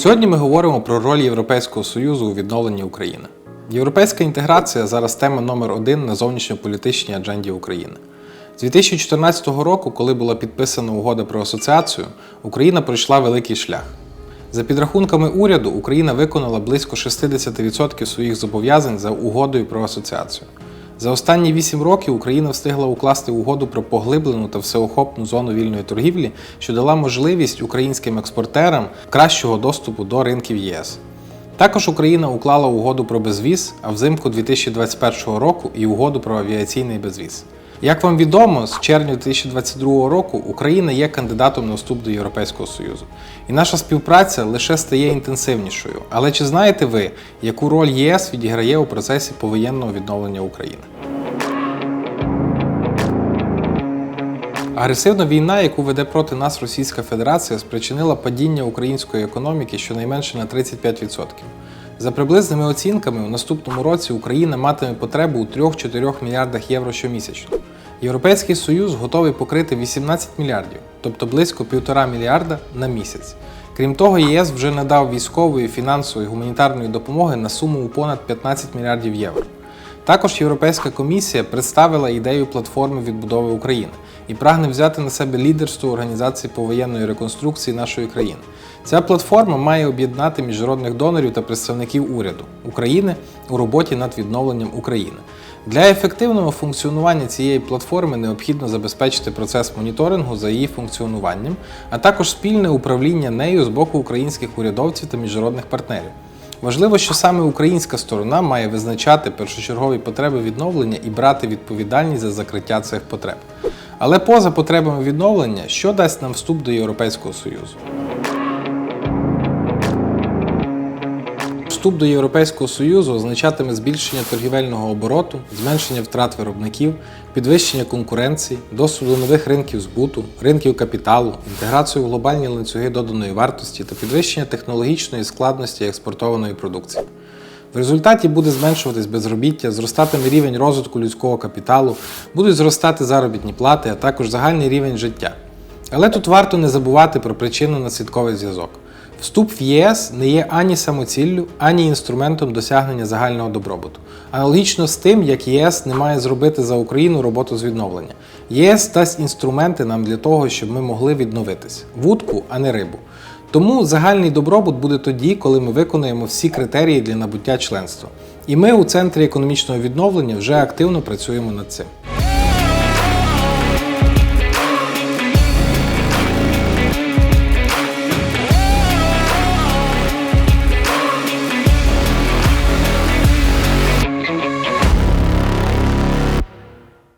Сьогодні ми говоримо про роль Європейського Союзу у відновленні України. Європейська інтеграція зараз тема номер один на зовнішньополітичній адженді України. З 2014 року, коли була підписана угода про асоціацію, Україна пройшла великий шлях. За підрахунками уряду, Україна виконала близько 60% своїх зобов'язань за угодою про асоціацію. За останні 8 років Україна встигла укласти угоду про поглиблену та всеохопну зону вільної торгівлі, що дала можливість українським експортерам кращого доступу до ринків ЄС. Також Україна уклала угоду про безвіз, а взимку 2021 року і угоду про авіаційний безвіз. Як вам відомо, з червня 2022 року Україна є кандидатом на вступ до Європейського Союзу. І наша співпраця лише стає інтенсивнішою. Але чи знаєте ви, яку роль ЄС відіграє у процесі повоєнного відновлення України? Агресивна війна, яку веде проти нас Російська Федерація, спричинила падіння української економіки щонайменше на 35%. За приблизними оцінками, у наступному році Україна матиме потребу у 3-4 мільярдах євро щомісячно. Європейський Союз готовий покрити 18 мільярдів, тобто близько 1,5 мільярда на місяць. Крім того, ЄС вже надав військової, фінансової і гуманітарної допомоги на суму у понад 15 мільярдів євро. Також Європейська комісія представила ідею платформи відбудови України і прагне взяти на себе лідерство організації повоєнної реконструкції нашої країни. Ця платформа має об'єднати міжнародних донорів та представників уряду України у роботі над відновленням України. Для ефективного функціонування цієї платформи необхідно забезпечити процес моніторингу за її функціонуванням, а також спільне управління нею з боку українських урядовців та міжнародних партнерів. Важливо, що саме українська сторона має визначати першочергові потреби відновлення і брати відповідальність за закриття цих потреб. Але поза потребами відновлення, що дасть нам вступ до Європейського Союзу? Вступ до Європейського Союзу означатиме збільшення торгівельного обороту, зменшення втрат виробників, підвищення конкуренції, доступ до нових ринків збуту, ринків капіталу, інтеграцію в глобальні ланцюги доданої вартості та підвищення технологічної складності експортованої продукції. В результаті буде зменшуватись безробіття, зростатиме рівень розвитку людського капіталу, будуть зростати заробітні плати, а також загальний рівень життя. Але тут варто не забувати про причинно-наслідковий зв'язок. Вступ в ЄС не є ані самоціллю, ані інструментом досягнення загального добробуту. Аналогічно з тим, як ЄС не має зробити за Україну роботу з відновлення. ЄС дасть інструменти нам для того, щоб ми могли відновитись вудку, а не рибу. Тому загальний добробут буде тоді, коли ми виконуємо всі критерії для набуття членства. І ми у центрі економічного відновлення вже активно працюємо над цим.